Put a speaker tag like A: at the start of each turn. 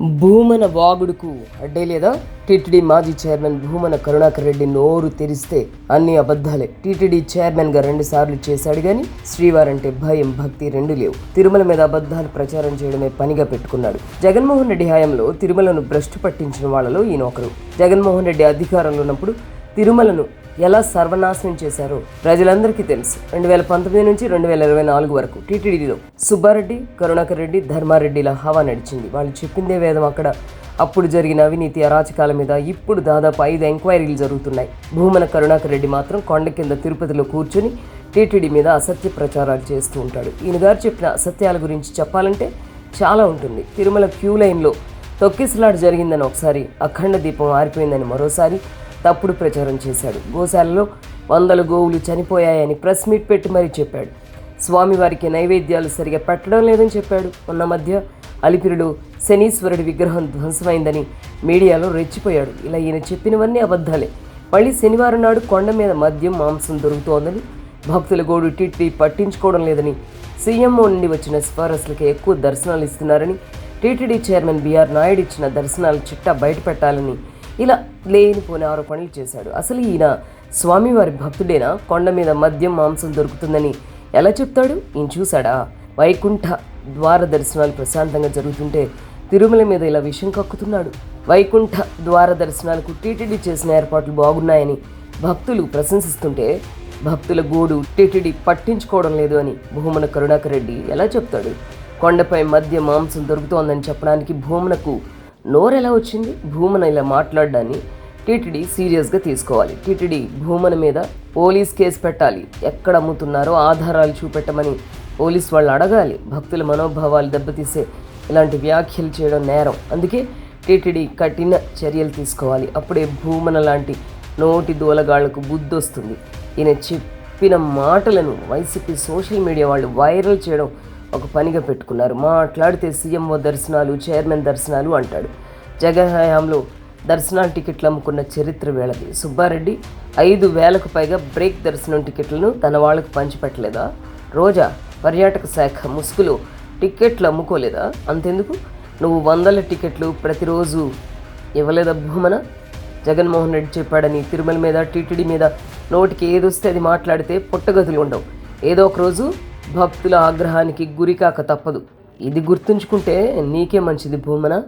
A: భూమన వాగుడుకు అడ్డే లేదా? టీటీడీ మాజీ చైర్మన్ భూమన కరుణాకర్ రెడ్డి నోరు తెరిస్తే అన్ని అబద్ధాలే. టీటీడీ చైర్మన్గా రెండు సార్లు చేశాడు గాని శ్రీవారంటే భయం భక్తి రెండు లేవు. తిరుమల మీద అబద్ధాలు ప్రచారం చేయడమే పనిగా పెట్టుకున్నాడు. జగన్మోహన్ రెడ్డి హయాంలో తిరుమలను భ్రష్టు పట్టించిన వాళ్ళలో ఈయన ఒకరు జగన్మోహన్ రెడ్డి అధికారంలో ఉన్నప్పుడు తిరుమలను ఎలా సర్వనాశనం చేశారో ప్రజలందరికీ తెలుసు. రెండు వేల పంతొమ్మిది నుంచి రెండు వేల ఇరవై నాలుగు వరకు టీటీడీలో సుబ్బారెడ్డి కరుణాకర్ రెడ్డి ధర్మారెడ్డిల హవా నడిచింది. వాళ్ళు చెప్పిందే వేదం అక్కడ. అప్పుడు జరిగిన అవినీతి అరాచకాల మీద ఇప్పుడు దాదాపు ఐదు ఎంక్వైరీలు జరుగుతున్నాయి. భూమన కరుణాకర్ రెడ్డి మాత్రం కొండ కింద తిరుపతిలో కూర్చొని టీటీడీ మీద అసత్య ప్రచారాలు చేస్తూ ఉంటాడు. ఈయన గారు చెప్పిన అసత్యాల గురించి చెప్పాలంటే చాలా ఉంటుంది. తిరుమల క్యూ లైన్లో తొక్కిసలాట జరిగిందని ఒకసారి అఖండ దీపం ఆరిపోయిందని మరోసారి తప్పుడు ప్రచారం చేశాడు. గోశాలలో వందల గోవులు చనిపోయాయని ప్రెస్ మీట్ పెట్టి మరీ చెప్పాడు. స్వామివారికి నైవేద్యాలు సరిగా పెట్టడం లేదని చెప్పాడు. ఉన్న మధ్య అలిపిరిలో శనీశ్వరుడి విగ్రహం ధ్వంసమైందని మీడియాలో రెచ్చిపోయాడు. ఇలా ఈయన చెప్పినవన్నీ అబద్ధాలే. మళ్ళీ శనివారం నాడు కొండ మీద మద్యం మాంసం దొరుకుతోందని భక్తుల గోడు టిట్టి పట్టించుకోవడం లేదని సీఎంఓ నుండి వచ్చిన సిఫారసులకి ఎక్కువ దర్శనాలు ఇస్తున్నారని టీటీడీ చైర్మన్ బీఆర్ నాయుడు ఇచ్చిన దర్శనాల చిట్టా బయట పెట్టాలని ఇలా లేనిపోని ఆరోపణలు చేశాడు. అసలు ఈయన స్వామివారి భక్తుడేనా? కొండ మీద మద్యం మాంసం దొరుకుతుందని ఎలా చెప్తాడు? ఈయన చూశాడా? వైకుంఠ ద్వార దర్శనాలు ప్రశాంతంగా జరుగుతుంటే తిరుమల మీద ఇలా విషయం కక్కుతున్నాడు. వైకుంఠ ద్వార దర్శనాలకు టీటీడీ చేసిన ఏర్పాట్లు బాగున్నాయని భక్తులు ప్రశంసిస్తుంటే భక్తుల గోడు టీటీడీ పట్టించుకోవడం లేదు అని భూమన కరుణాకర్ రెడ్డి ఎలా చెప్తాడు? కొండపై మధ్య మాంసం దొరుకుతోందని చెప్పడానికి భూమనకు నోరెలా వచ్చింది? భూమన ఇలా మాట్లాడడాన్ని టీటీడీ సీరియస్గా తీసుకోవాలి. టీటీడీ భూమన మీద పోలీస్ కేసు పెట్టాలి. ఎక్కడ అమ్ముతున్నారో ఆధారాలు చూపెట్టమని పోలీస్ వాళ్ళు అడగాలి. భక్తుల మనోభావాలు దెబ్బతీసే ఇలాంటి వ్యాఖ్యలు చేయడం నేరం. అందుకే టీటీడీ కఠిన చర్యలు తీసుకోవాలి. అప్పుడే భూమన లాంటి నోటి దూలగాళ్ళకు బుద్ధి వస్తుంది ఈయన చెప్పిన మాటలను వైసీపీ సోషల్ మీడియా వాళ్ళు వైరల్ చేయడం ఒక పనిగా పెట్టుకున్నారు. మాట్లాడితే సీఎంఓ దర్శనాలు చైర్మన్ దర్శనాలు అంటాడు. జగన్ హయాంలో దర్శనాల టికెట్లు అమ్ముకున్న చరిత్ర వేళది. సుబ్బారెడ్డి ఐదు వేలకు పైగా బ్రేక్ దర్శనం టికెట్లను తన వాళ్ళకు పంచిపెట్టలేదా? రోజా పర్యాటక శాఖ ముసుగులో టికెట్లు అమ్ముకోలేదా? అంతెందుకు? నువ్వు వందల టికెట్లు ప్రతిరోజు ఇవ్వలేదా భూమన జగన్మోహన్ రెడ్డి చెప్పాడని తిరుమల మీద టీటీడీ మీద నోటికి ఏదొస్తే అది మాట్లాడితే పుట్టగతులు ఉండవు. ఏదో ఒక రోజు భక్తుల ఆగ్రహానికి గురికాక తప్పదు. ఇది గుర్తుంచుకుంటే నీకే మంచిది భూమన?